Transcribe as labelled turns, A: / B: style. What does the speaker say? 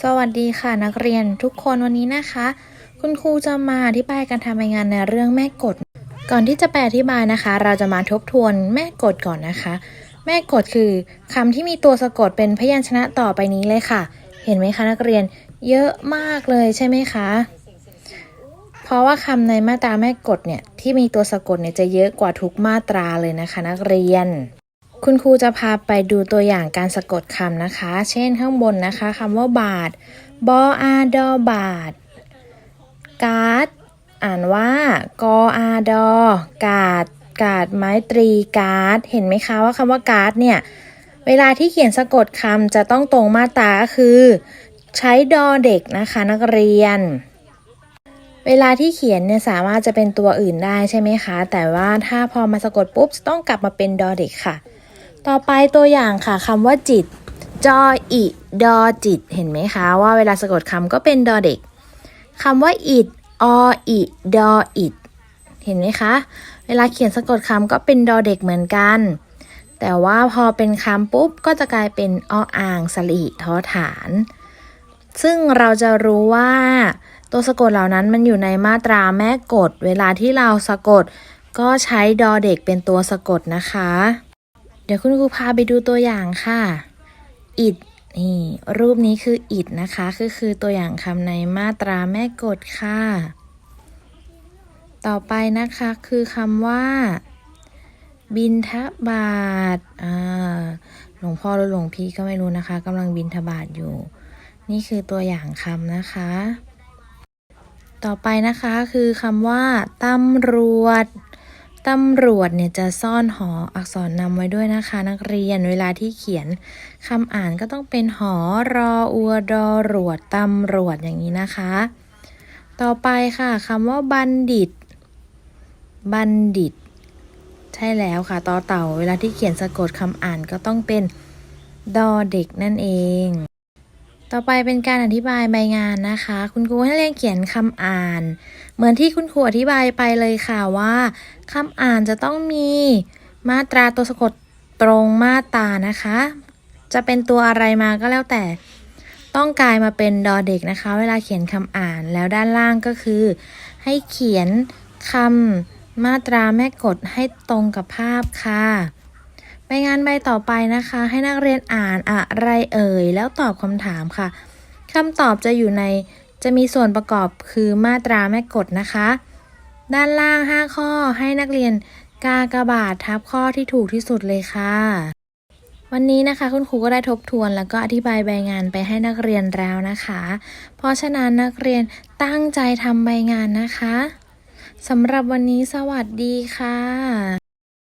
A: สวัสดีค่ะนักเรียนทุกคนวันนี้นะคะ คุณครูจะมาอธิบายการทำรายงานในเรื่องแม่กฎ ก่อนที่จะไปอธิบายนะคะ เราจะมาทบทวนแม่กฎก่อนนะคะ แม่กฎคือคำที่มีตัวสะกดเป็นพยัญชนะต่อไปนี้เลยค่ะ เห็นไหมคะนักเรียนเยอะมากเลยใช่ไหมคะ เพราะว่าคำในมาตราแม่กฎเนี่ยที่มีตัวสะกดเนี่ยจะเยอะกว่าทุกมาตราเลยนะคะ นักเรียน คุณครูจะพาไปดูตัวอย่างการสะกดคำนะคะ เช่นข้างบนนะคะคำว่าบาท บออาดอบาท การ์ด อ่านว่ากออาดอกาดกาดไม้ตรีการ์ด เห็นไหมคะว่าคำว่าการ์ดเนี่ย เวลาที่เขียนสะกดคำจะต้องตรงมาตราก็คือ ใช้ดอเด็กนะคะนักเรียนเวลาที่เขียนเนี่ยสามารถจะเป็นตัวอื่นได้ใช่ไหมคะ แต่ว่าถ้าพอมาสะกดปุ๊บจะต้องกลับมาเป็นดอเด็กค่ะ ต่อไปตัวอย่างค่ะคำว่าจิต จออิดอจิต เห็นไหมคะว่าเวลาสะกดคำก็เป็นดอเด็กคำว่าอิดออิดออิดเห็นไหมคะ เวลาเขียนสะกดคำก็เป็นดอเด็กเหมือนกัน แต่ว่าพอเป็นคำปุ๊บก็จะกลายเป็นออ่างสลีทอฐาน ซึ่งเราจะรู้ว่า ตัวสะกดเหล่านั้นมันอยู่ในมาตราแม่กฎ เวลาที่เราสะกดก็ใช้ดอเด็กเป็นตัวสะกดนะคะ เดี๋ยวคุณครูพาไปดูตัวอย่างค่ะอิดนี่รูปนี้คืออิดนะคะคือคือตัวอย่างคำในมาตราแม่กฎค่ะ ต่อไปนะคะคือคำว่า บินทบาทอ่าหลวงพ่อหรือหลวงพี่ก็ไม่รู้นะคะกำลังบินทบาทอยู่ นี่คือตัวอย่างคำนะคะ ต่อไปนะคะคือคำว่าตำรวจ ตำรวจเนี่ยจะซ่อนหออักษรนำไว้ด้วยนะคะ นักเรียนเวลาที่เขียนคำอ่านก็ต้องเป็นหอรออัวดอรวดตำรวจอย่างนี้นะคะ ต่อไปค่ะคำว่าบัณฑิต บัณฑิต ใช่แล้วค่ะต่อเต่า เวลาที่เขียนสะกดคำอ่านก็ต้องเป็นดอเด็กนั่นเอง ต่อไปเป็นการอธิบายใบงานนะคะ คุณครูให้เรียนเขียนคำอ่าน เหมือนที่คุณครูอธิบายไปเลยค่ะว่าคำอ่านจะต้องมีมาตราตัวสะกดตรงมาตรานะคะ จะเป็นตัวอะไรมาก็แล้วแต่ ต้องกลายมาเป็นดอเด็กนะคะ เวลาเขียนคำอ่านแล้วด้านล่างก็คือ ให้เขียนคำมาตราแม่กฎให้ตรงกับภาพค่ะ ใบงานใบต่อไปนะคะ ให้นักเรียนอ่านอะไรเอ่ย แล้วตอบคำถามค่ะคำตอบจะอยู่ในจะมีส่วนประกอบคือมาตราแม่กฎนะคะ ด้านล่าง 5 ข้อให้นักเรียนกากบาททับข้อที่ถูกที่สุดเลยค่ะ วันนี้นะคะคุณครูก็ได้ทบทวนแล้วก็อธิบายใบงานไปให้นักเรียนแล้วนะคะ เพราะฉะนั้นนักเรียนตั้งใจทำใบงานนะคะสำหรับวันนี้สวัสดีค่ะ